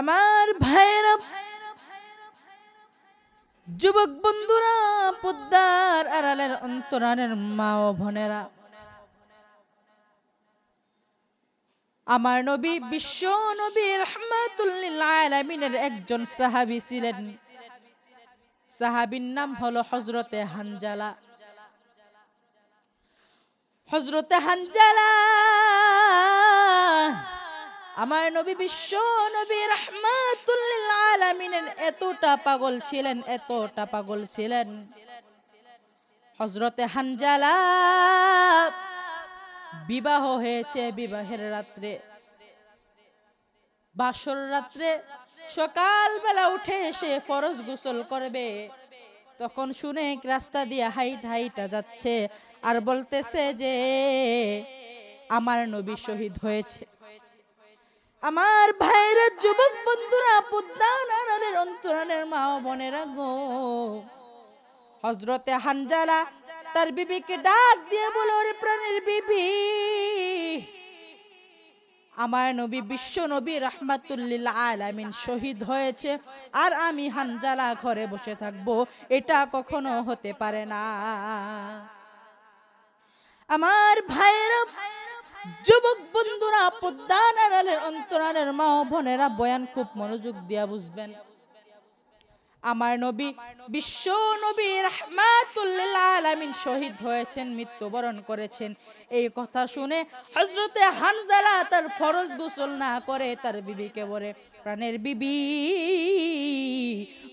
আমার ভাইরা যুবক বন্ধুরা পদ্মার আড়ালের অন্তরানের মা ও ভনেরা আমার নবী বিশ্ব নবী রহমাতুল্লিল একজন সাহাবী ছিলেন। সাহাবীর নাম হলো হজরতে হানজালা। হজরতে হানজালা আমার নবী বিশ্ব নবী রহমাতুল্লিল আলামিনের এতটা পাগল ছিলেন, এতটা পাগল ছিলেন। হজরতে হানজালা বিবাহ হয়েছে বিবাহের রাত্রে। বাসর রাত্রে সকালবেলা উঠে এসে ফরজ গোসল করবে। তখন শুনে রাস্তা দিয়ে হাইট হাইটা যাচ্ছে আর বলতেছে যে, আমার নবী শহীদ হয়েছে। আমার ভাইয়ের যুবক বন্ধুরা পুদ্দান আনারের অন্তরানের মা বোনেরা গো। হজরতে হানজালা তার বিবিকে ডাক দিয়ে বলো রে প্রাণের বিবি, আমার নবী বিশ্ব নবী রহমাতুল্লিল আলামিন শহীদ হয়েছে আর আমি হানজালা ঘরে বসে থাকব। এটা কখনো হতে পারে না। আমার ভাইয়ের যুবক বন্ধুরা পদ্মান আড়ালের অন্তরালের মা বোনেরা বয়ান খুব মনোযোগ দিয়া বুঝবেন। আমার নবী, বিশ্ব নবী রহমাতুল্লিল আলামিন শহীদ হয়েছেন, মৃত্যুবরণ করেছেন। এই কথা শুনে হজরতে হানজালা তার ফরজ গোসল না করে তার বিবিকে বলে, প্রাণের বিবি,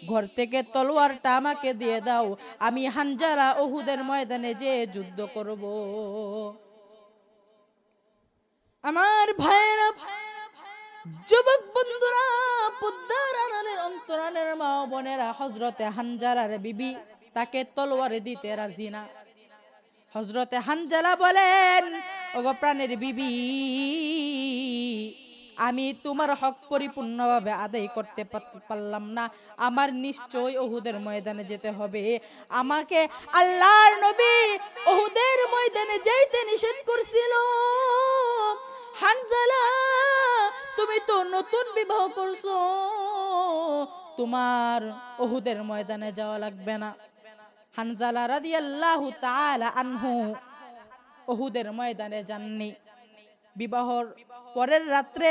ঘর থেকে তলোয়ারটা আমাকে দিয়ে দাও, আমি হানজালা ওহুদের ময়দানে যে যুদ্ধ করব। আমার ভাইয়েরা যুবক বন্ধুরা পদ্মার আড়ালের অন্তরানের মা বোনেরা হজরতে হানজালার বিবি, তাকে তলোয়ারে দিতে রাজি না। হজরতে হানজালা বলেন, ওগো প্রাণের বিবি, আমি তোমার হক পরিপূর্ণভাবে আদায় করতে পার- পারলাম না। আমার নিশ্চয় ওহুদের ময়দানে যেতে হবে। আমাকে আল্লাহর নবী ওহুদের ময়দানে যাইতে নিষেধ করছিল। হানজালা, তুমি তো নতুন বিবাহ করছ। তোমার ময়দানে যাওয়া লাগবে না। হানজালা রাদিয়াল্লাহু তাআলা আনহু ময়দানে যাননি। বিবাহর পরের রাত্রে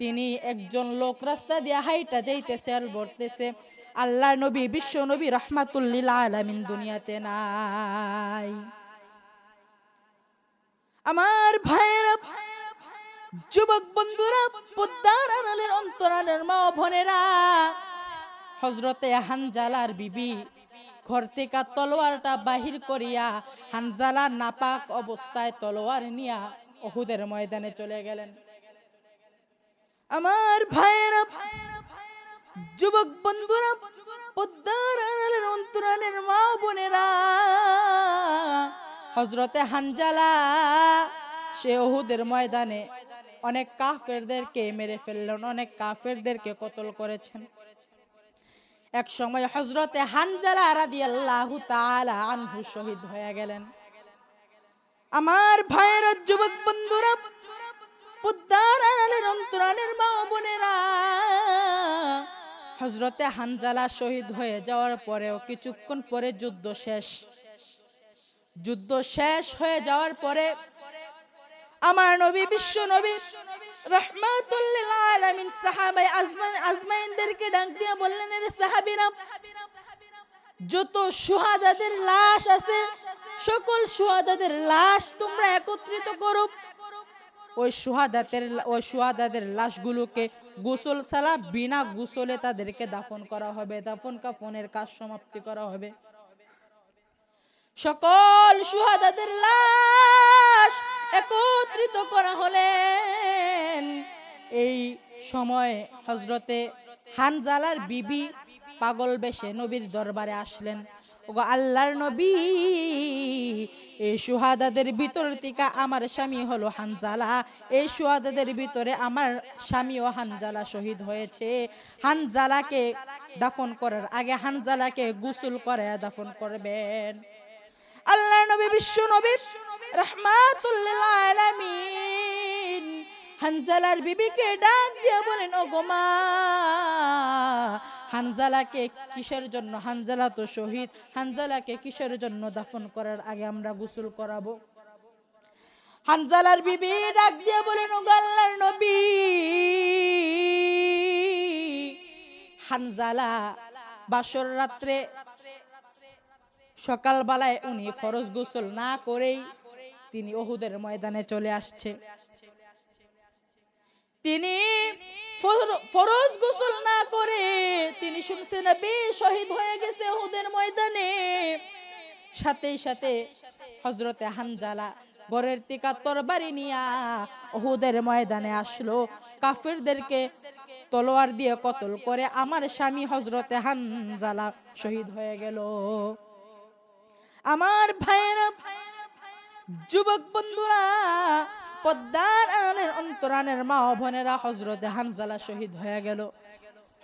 তিনি একজন লোক রাস্তা দিয়ে হাইটা যাইতেছে আর বলতেছে, আল্লাহ নবী, বিশ্ব নবী রহমাতুল্লিল আলামিন দুনিয়াতে নাই। আমার ভাইয়েরা যুবক বন্ধুরা পদ্মার আড়ালের, অন্তরালের মা ও বোনেরা হজরতে হানজালার বিবি ঘর থেকে তলোয়ারটা বাহির করিয়া হানজালা নাপাক অবস্থায় তলোয়ার নিয়া ওহুদের ময়দানে চলে গেলেন। আমার ভাইয়েরা, যুবক বন্ধুরা পদ্মার আড়ালের, অন্তরালের মা বোনেরা হজরতে হানজালা সে ওহুদের ময়দানে অনেক কাফেরদেরকে মেরে ফেললেন, অনেক কাফেরদেরকে কতল করেছেন। এক সময় হজরতে হানজালা রাদিয়াল্লাহু তাআলা আনহু শহীদ হয়ে গেলেন। আমার ভাইয়ের যুবক বন্ধুরা পুদ্দার আড়ালের অন্তরালের মা বোনেরা হজরতে হানজালা শহীদ হয়ে যাওয়ার পরেও কিছুক্ষণ পরে যুদ্ধ শেষ। যুদ্ধ শেষ হয়ে যাওয়ার পরে আমার নবী, বিশ্ব নবী, রহমাতুল্লিল আলামিন, সাহাবায়ে আজমান, আজমাইনদেরকে ডাক দিয়ে বললেন যত সুহাদাদের লাশ আছে, সকল সুহাদাদের লাশ তোমরা একত্রিত করো। ওই সুহাদাতের, ওই সুহাদাদের লাশগুলোকে গোসল ছাড়া বিনা গোসলে তাদেরকে দাফন করা হবে। দাফন কাফনের কাজ সমাপ্তি করা হবে। সকল সুহাদাদের লাশ একত্রিত করা হলেন। এই সময় হজরতে হানজালার বিবি পাগল বেশে নবীর দরবারে আসলেন। ওগো আল্লাহর নবী, এই সুহাদাদের ভিতর থেকে আমার স্বামী হলো হানজালা। এই সুহাদাদের ভিতরে আমার স্বামী ও হানজালা শহীদ হয়েছে। হানজালাকে দাফন করার আগে হানজালাকে গোসল করে দাফন করবেন। আল্লাহ নবী বিশ্ব নবী রহমাতুল্লিল আলামিন। হানজালার বিবিকে ডাক দিয়ে বলেন ও গোমা হানজালাকে কিসের জন্য? হানজালা তো শহীদ। হানজালাকে কিসের জন্য দাফন করার আগে আমরা গোসল করাবো? হানজালার বিবি ডাক দিয়ে বলেন ও আল্লাহর নবী, হানজালা বাসর রাত্রে সকালবেলায় উনি ফরজ গোসল না করেই তিনি ওহুদের ময়দানে চলে আসছে। তিনি ফরজ গোসল না করে তিনি শুনছে নবী শহীদ হয়ে গেছে ওহুদের ময়দানে। সাথেই সাথে হজরতে হানজালা গড়ের টিকা তরবারি নিয়া ওহুদের ময়দানে আসলো। কাফিরদেরকে তলোয়ার দিয়ে কতল করে আমার স্বামী হজরতে হানজালা শহীদ হয়ে গেল। আমার ভাইয়েরা যুবক বন্ধুরা, পদ্মার আনের অন্তরানের মা ও বোনেরা হজরতে হানজালা শহীদ হয়ে গেল।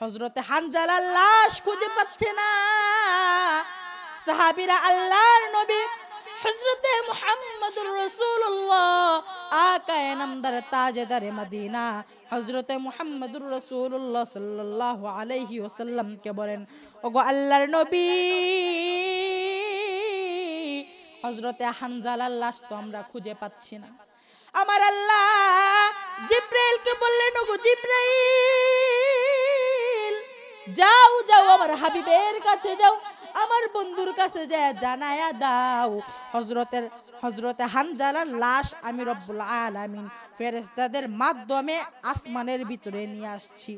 হজরতে হানজালার লাশ খুঁজে পাচ্ছে না। সাহাবিরা আল্লাহর নবী হজরতে মুহাম্মদুর রাসূলুল্লাহ, আকায়ে নামদার তাজদারে মদিনা। হজরতে মুহাম্মদুর রাসূলুল্লাহ সাল্লাল্লাহু আলাইহি ওয়াসাল্লামকে বলেন, ওগো আল্লাহর নবী হজরতে হানজালার লাশ তো আমরা খুঁজে পাচ্ছি না। আমার আল্লাহ জিব্রাইলকে বললেন, ওগো জিব্রাইল, যাও যাও, আমার হাবিবের কাছে যাও, আমার বন্ধুর কাছে যায় জানায়া দাও। হজরতের হজরতে হানজালার লাশ আমি রব্বুল আলামিন ফেরেশতাদের মাধ্যমে আসমানের ভিতরে নিয়ে আসছি।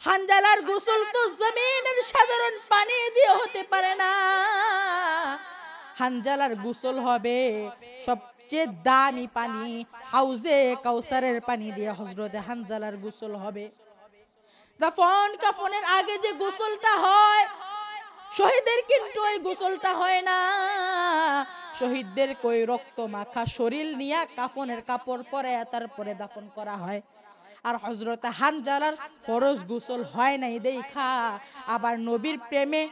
হানজালার গোসল তো জমিনের সাধারণ পানি দিয়ে হতে পারে না। হানজালার গোসল হবে। সবচেয়ে দামি পানি হাউজে কাউসারের পানি দিয়ে হজরতে হানজালার গোসল হবে। দাফন কাফনের আগে যে গোসলটা হয় শহীদের কিন্তু ওই গোসলটা হয় না। শহীদদের কই রক্ত মাখা শরীর নিয়ে কাফনের কাপড় পরে তারপরে দাফন করা হয়। আর হজরত হানজালার ফরজ গোসল হয় নাই দেখা। আবার নবীর প্রেমে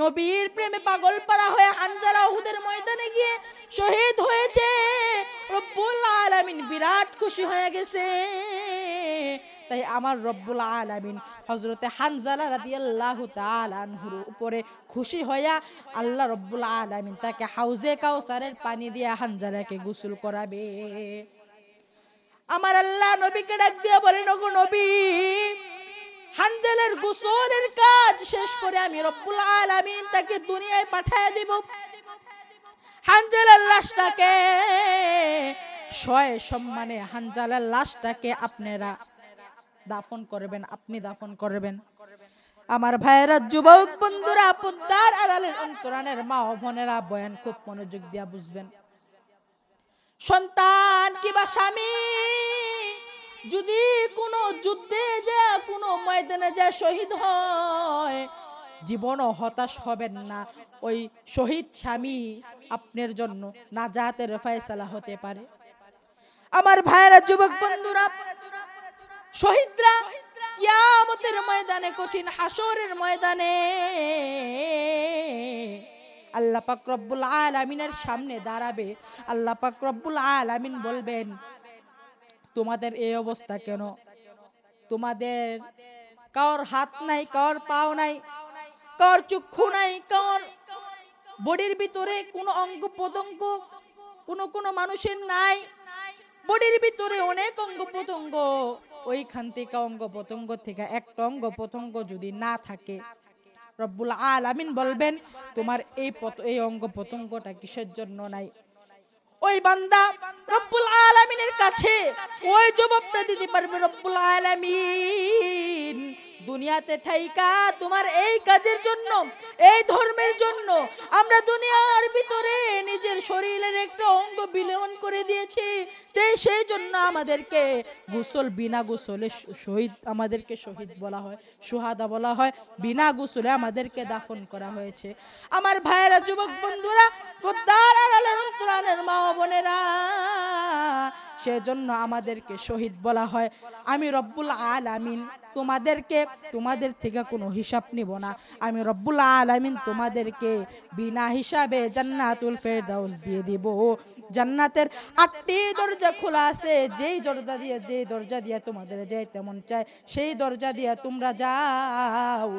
নবীর প্রেমে পাগল পারা হয়ে হানজালা উহুদের ময়দানে গিয়ে শহীদ হয়েছে। রব্বুল আলামিন বিরাট খুশি হয়ে গেছে। তাই আমার রব্বুল আলামিন হজরতে হানজালা রাদিয়াল্লাহু তাআলা আনহুর উপরে খুশি হইয়া আল্লাহ রব্বুল আলামিন তাকে হাউজে কাউসারের পানি দিয়ে হানজালাকে গোসল করাবে। আমার আল্লাহ নবীকে ডাক দিয়ে বলেন ওগো নবী, হানজালের গোসলের কাজ শেষ করে আমি রব্বুল আলামিন তাকে দুনিয়ায় পাঠায় দিব। হানজালের লাশটাকে শয়ে সম্মানে হানজালের লাশটাকে আপনারা দাফন করবেন, আপনি দাফন করবেন। আমার ভাইয়েরা, যুবক বন্ধুরা পদ্মার আড়ালের অন্তরানের মা ও বোনেরা বয়ান খুব মনোযোগ দিয়া বুঝবেন। সন্তান কিবা স্বামী যদি কোনো যুদ্ধে যা, কোনো ময়দানে যা শহীদ হয়, জীবনও হতাশ হবেন না। ওই শহীদ স্বামী আপনার জন্য নাজাতের ফয়সালা হতে পারে। আমার ভাইয়েরা, যুবক বন্ধুরা, শহীদরা কিয়ামতের ময়দানে, কঠিন হাসরের ময়দানে আল্লাহ পাক রব্বুল আলামিনের সামনে দাঁড়াবে। আল্লাহ পাক রব্বুল আলামিন বলবেন তোমাদের এই অবস্থা কেন? তোমাদের কার হাত নাই কার পাও নাই কার চক্ষু নাই কার বডির ভিতরে কোনো অঙ্গ প্রত্যঙ্গ, কোনো কোনো মানুষের নাই, বডির ভিতরে অনেক অঙ্গ প্রত্যঙ্গ। ওইখান থেকে অঙ্গ প্রত্যঙ্গ থেকে একটা অঙ্গ প্রত্যঙ্গ যদি না থাকে, রব্বুল আলামিন বলবেন, তোমার এই এই অঙ্গ প্রত্যঙ্গটা কিসের জন্য নাই? ওই বান্দা রব্বুল আলামিনের কাছে ওই যুবক দিতে পারবে রব্বুল আলামিন। দুনিয়াতে থাইকা তোমার এই কাজের জন্য, এই ধর্মের জন্য আমরা দুনিয়ার ভিতরে নিজের শরীরের একটা অঙ্গ বিলীন করে দিয়েছি। তাই সেই জন্য আমাদেরকে গোসল বিনা গোসলে শহীদ, আমাদেরকে শহীদ বলা হয়, সুহাদা বলা হয়, বিনা গোসলে আমাদেরকে দাফন করা হয়েছে। আমার ভাইয়েরা, যুবক বন্ধুরা অন্তরানের মা বোনেরা, সেজন্য আমাদেরকে শহীদ বলা হয়। আমি রব্বুল আলামিন তোমাদেরকে তোমাদের থেকে কোনো হিসাব নিব না। আমি রব্বুল আলমিন তোমাদেরকে বিনা হিসাবে জান্নাতুল ফেরদাউস দিয়ে দিব। জান্নাতের আটটি দরজা খোলা আছে। যেই দরজা দিয়ে, যেই দরজা দিয়ে তোমাদের যেতে তেমন চায় সেই দরজা দিয়ে তোমরা যাও।